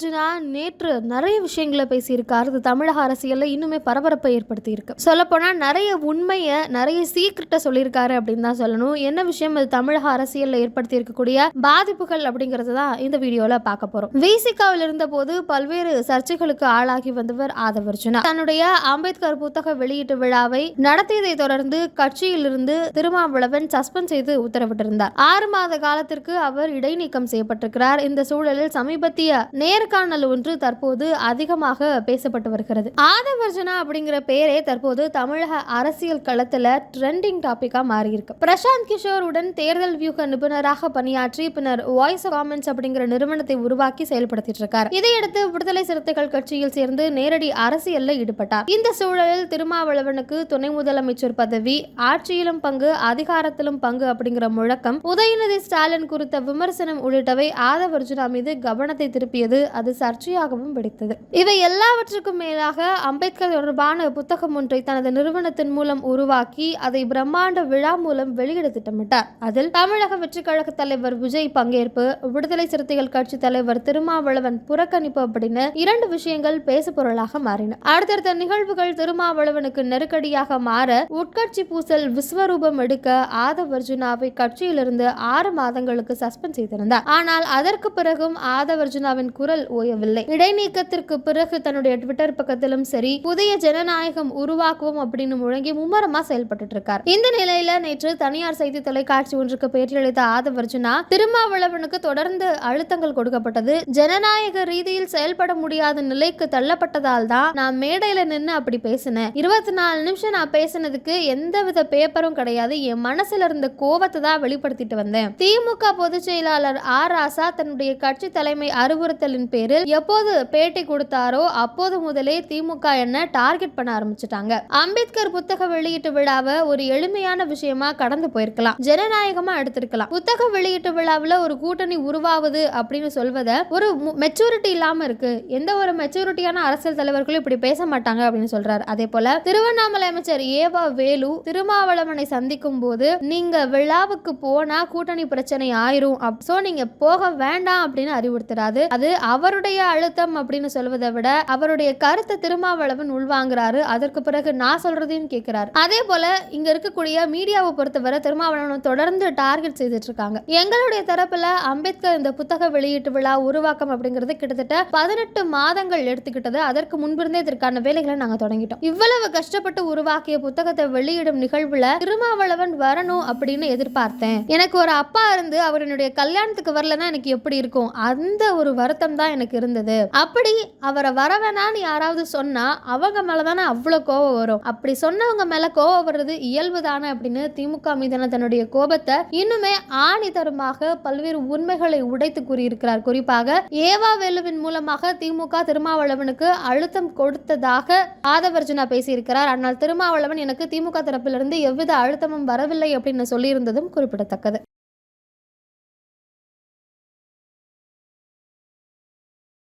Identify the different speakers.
Speaker 1: ஆதவர்ஜுனா நேற்று நிறைய விஷயங்களை பேசியிருக்கார். அது தமிழக அரசியலில் இன்னுமே பரபரப்பை ஏற்படுத்தி இருக்கு சொல்லப்போனால் நிறைய உண்மையை நிறைய சீக்கிரட்டை சொல்லியிருக்காரு அப்படின்னு தான் சொல்லணும். என்ன விஷயம்? அது தமிழக அரசியலில் ஏற்படுத்தி இருக்கக்கூடிய பாதிப்புகள் அப்படிங்கிறது தான் இந்த வீடியோவில் பார்க்க போகிறோம் விசிகாவில் இருந்தபோது பல்வேறு சர்ச்சைகளுக்கு ஆளாகி வந்தவர் ஆதவர்ஜுனா தன்னுடைய அம்பேத்கர் புத்தக வெளியீட்டு விழாவை நடத்தியதை தொடர்ந்து கட்சியிலிருந்து திருமாவளவன் சஸ்பெண்ட் செய்து உத்தரவிட்டிருந்தார். ஆறு மாத காலத்திற்கு அவர் இடைநீக்கம் செய்யப்பட்டிருக்கிறார். இந்த சூழலில் சமீபத்திய நேர்காணல் ஒன்று தற்போது அதிகமாக பேசப்பட்டு வருகிறது. ஆதவர்ஜனா அப்படிங்கிற பேரே தற்போது தமிழக அரசியல் களத்துல ட்ரெண்டிங் டாபிக்கா மாறியிருக்கு. பிரசாந்த் கிஷோருடன் தேர்தல் வியூக நிபுணராக பணியாற்றி பின்னர் வாய்ஸ் காமெண்ட்ஸ் அப்படிங்கிற நிறுவனத்தை உருவாக்கி செயல்படுத்திட்டு இருக்கார். இதையடுத்து விடுதலை சிறுத்தைகள் கட்சியில் சேர்ந்து நேரடி அரசியல்ல ஈடுபட்டார். இந்த சூழலில் திருமாவளவனுக்கு துணை முதலமைச்சர் பதவி ஆட்சியிலும் பங்கு அதிகாரத்திலும் பங்கு அப்படிங்கிற முழக்கம் உதயநிதி ஸ்டாலின் குறித்த விமர்சனம் உள்ளிட்டவை ஆதவர்ஜுனா மீது கவனத்தை திருப்பியது அது சர்ச்சையாகவும் வெடித்தது இவை எல்லாவற்றுக்கும் மேலாக அம்பேத்கர் தொடர்பான புத்தகம் ஒன்றை தனது நிறுவனத்தின் மூலம் உருவாக்கி அதை பிரம்மாண்ட விழா மூலம் வெளியிட திட்டமிட்டார். அதில் தமிழக வெற்றி கழக தலைவர் விஜய் பங்கேற்பு விடுதலை சிறுத்தைகள் கட்சி தலைவர் திருமாவளவன் புறக்கணிப்பு அப்படின்னு இரண்டு விஷயங்கள் பேசு பொருளாக மாறின. அடுத்தடுத்த நிகழ்வுகள் திருமாவளவனுக்கு நெருக்கடியாக மாற உட்கட்சி பூசல் விஸ்வரூபம் எடுக்க ஆதவர்ஜுனாவை கட்சியிலிருந்து ஆறு மாதங்களுக்கு சஸ்பெண்ட் செய்திருந்தார். ஆனால் அதற்கு பிறகும் ஆதவர்ஜுனாவின் குரல் ஓயவில்லை. இடைநீக்கத்திற்கு பிறகு தன்னுடைய ட்விட்டர் பக்கத்திலும் சரி புதிய ஜனநாயகம் உருவாக்குவோம் அப்படின்னு முழங்கி மும்மரமா செயல்பட்டு இருக்கார் இந்த நிலையில நேற்று தனியார் செய்தி தொலைக்காட்சி ஒன்றுக்கு பேட்டியளித்த ஆதவர்ஜுனா திருமாவளவனுக்கு தொடர்ந்து அழுத்தங்கள் கொடுக்கப்பட்டது. ஜனநாயக ரீதியில் செயல்பட முடியாத நிலைக்கு தள்ளப்பட்டதால் தான் நான் மேடையில நின்று அப்படி பேசினேன். இருபத்தி நாலு நிமிஷம் நான் பேசினதுக்கு எந்தவித பேப்பரும் கிடையாது. என் மனசுல இருந்த கோவத்தை தான் வெளிப்படுத்திட்டு வந்தேன். திமுக பொதுச் செயலாளர் ஆர் ராசா தன்னுடைய கட்சி தலைமை அறிவுறுத்தலின் பேரில் எப்போது பேட்டி கொடுத்தாரோ அப்போது முதலே திமுக என்ன டார்கெட் பண்ண ஆரம்பிச்சிட்டாங்க. அம்பேத்கர் புத்தக வெளியீட்டு விழாவை ஒரு எளிமையான விஷயமா கடந்து போயிருக்கலாம். ஜனநாயகமா எடுத்திருக்கலாம். புத்தக வெளியீட்டு விழாவில் ஒரு கூட்டணி உருவாகுது அப்படின்னு சொல்வதை ஒரு மெச்சூரிட்டி இல்லாம இருக்கு. எந்த ஒரு மெச்சூரிட்டியான அரசியல் தலைவர்களும் இப்படி பேச மாட்டாங்க அப்படின்னு சொல்றாரு. அதே போல திருவண்ணாமலை அமைச்சர் ஏவா வேலு திருமாவளவனை சந்திக்கும் போது நீங்க விழாவுக்கு போனா கூட்டணி பிரச்சனை ஆயிரும். அப் சோ நீங்க போக வேண்டாம் அப்படின்னு அறிவுறுத்துறாரு. அது அவருடைய அழுத்தம் அப்படின்னு சொல்வதை விட அவருடைய கருத்தை திருமாவளவன் உள்வாங்கிறாரு. அதற்கு பிறகு நான் சொல்றதையும் கேட்கிறாரு அதே போல இங்க இருக்கக்கூடிய மீடியாவை பொறுத்தவரை திருமாவளவன் தொடர்ந்து டார்கெட் செய்துட்டு இருக்காங்க எங்களுடைய தரப்புல அம்பேத்கர் இந்த புத்தக வெளியீட்டு விழா உருவாக்கம் அப்படிங்கிறது கிட்டத்தட்ட பதினெட்டு மாதங்கள் எடுத்துக்கிட்டது. அதற்கு முன்பிருந்தே இதற்கான வேலைகளை நாங்க தொடங்கிட்டோம். இவ்வளவு கஷ்டப்பட்டு உருவாக்கிய புத்தகத்தை வெளியிடும் நிகழ்வுல திருமாவளவன் வரணும் அப்படின்னு எதிர்பார்த்தேன். எனக்கு ஒரு அப்பா இருந்து அவர் என்னுடைய கல்யாணத்துக்கு வரலன்னா எனக்கு எப்படி இருக்கும்? அந்த ஒரு வருத்தம் தான் எனக்கு இருந்தது. அப்படி அவரை வரவேணான்னு யாராவது சொன்னா அவங்க மேல தானே அவ்வளவு கோவம் வரும். அப்படி சொன்னவங்க மேல கோவம் வர்றது இயல்பு தானே அப்படின்னு திமுக மீதான தன்னுடைய கோபத்தை இன்னுமே ஆணித்தரமாக பல்வேறு உண்மைகளை உடைத்து கூறியிருக்கிறார். குறிப்பாக ஏவா வேலுவின் மூலமாக திமுக திருமாவளவனுக்கு அழுத்தம் கொடுத்ததாக ஆதவர்ஜுனா பேசியிருக்கிறார். ஆனால் திருமாவளவன் எனக்கு திமுக தரப்பிலிருந்து எவ்வித அழுத்தமும் வரவில்லை அப்படின்னு சொல்லியிருந்ததும் குறிப்பிடத்தக்கது.